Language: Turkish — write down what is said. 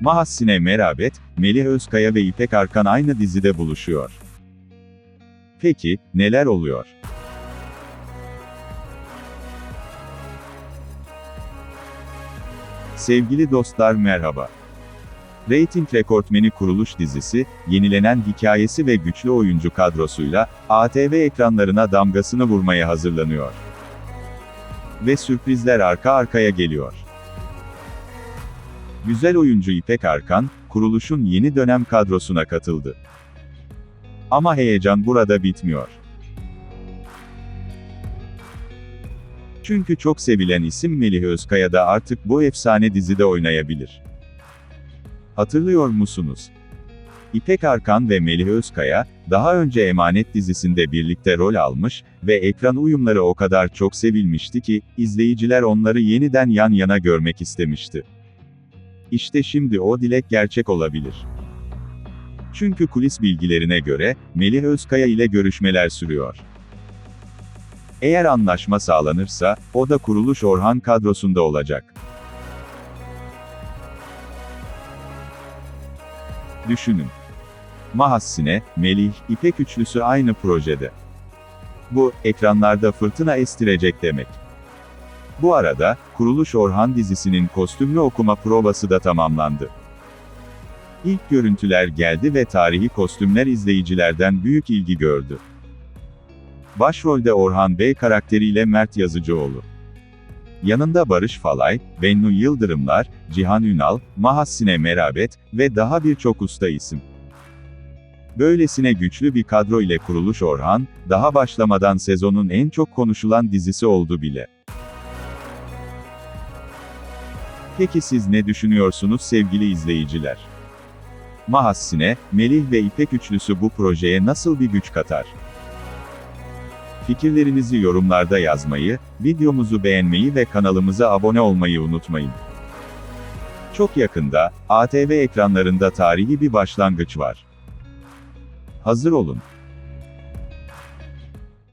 Mahassine Merabet, Melih Özkaya ve İpek Arkan aynı dizide buluşuyor. Peki, neler oluyor? Sevgili dostlar merhaba. Rating rekortmeni Kuruluş dizisi, yenilenen hikayesi ve güçlü oyuncu kadrosuyla, ATV ekranlarına damgasını vurmaya hazırlanıyor. Ve sürprizler arka arkaya geliyor. Güzel oyuncu İpek Arkan, kuruluşun yeni dönem kadrosuna katıldı. Ama heyecan burada bitmiyor. Çünkü çok sevilen isim Melih Özkaya da artık bu efsane dizide oynayabilir. Hatırlıyor musunuz? İpek Arkan ve Melih Özkaya, daha önce Emanet dizisinde birlikte rol almış ve ekran uyumları o kadar çok sevilmişti ki, izleyiciler onları yeniden yan yana görmek istemişti. İşte şimdi o dilek gerçek olabilir. Çünkü kulis bilgilerine göre, Melih Özkaya ile görüşmeler sürüyor. Eğer anlaşma sağlanırsa, o da kuruluş Orhan kadrosunda olacak. Düşünün. Mahassine, Melih, İpek üçlüsü aynı projede. Bu, ekranlarda fırtına estirecek demek. Bu arada, Kuruluş Orhan dizisinin kostümlü okuma provası da tamamlandı. İlk görüntüler geldi ve tarihi kostümler izleyicilerden büyük ilgi gördü. Başrolde Orhan Bey karakteriyle Mert Yazıcıoğlu. Yanında Barış Falay, Bennu Yıldırımlar, Cihan Ünal, Mahassine Merabet ve daha birçok usta isim. Böylesine güçlü bir kadro ile kuruluş Orhan, daha başlamadan sezonun en çok konuşulan dizisi oldu bile. Peki siz ne düşünüyorsunuz sevgili izleyiciler? Mahassine, Melih ve İpek üçlüsü bu projeye nasıl bir güç katar? Fikirlerinizi yorumlarda yazmayı, videomuzu beğenmeyi ve kanalımıza abone olmayı unutmayın. Çok yakında, ATV ekranlarında tarihi bir başlangıç var. Hazır olun.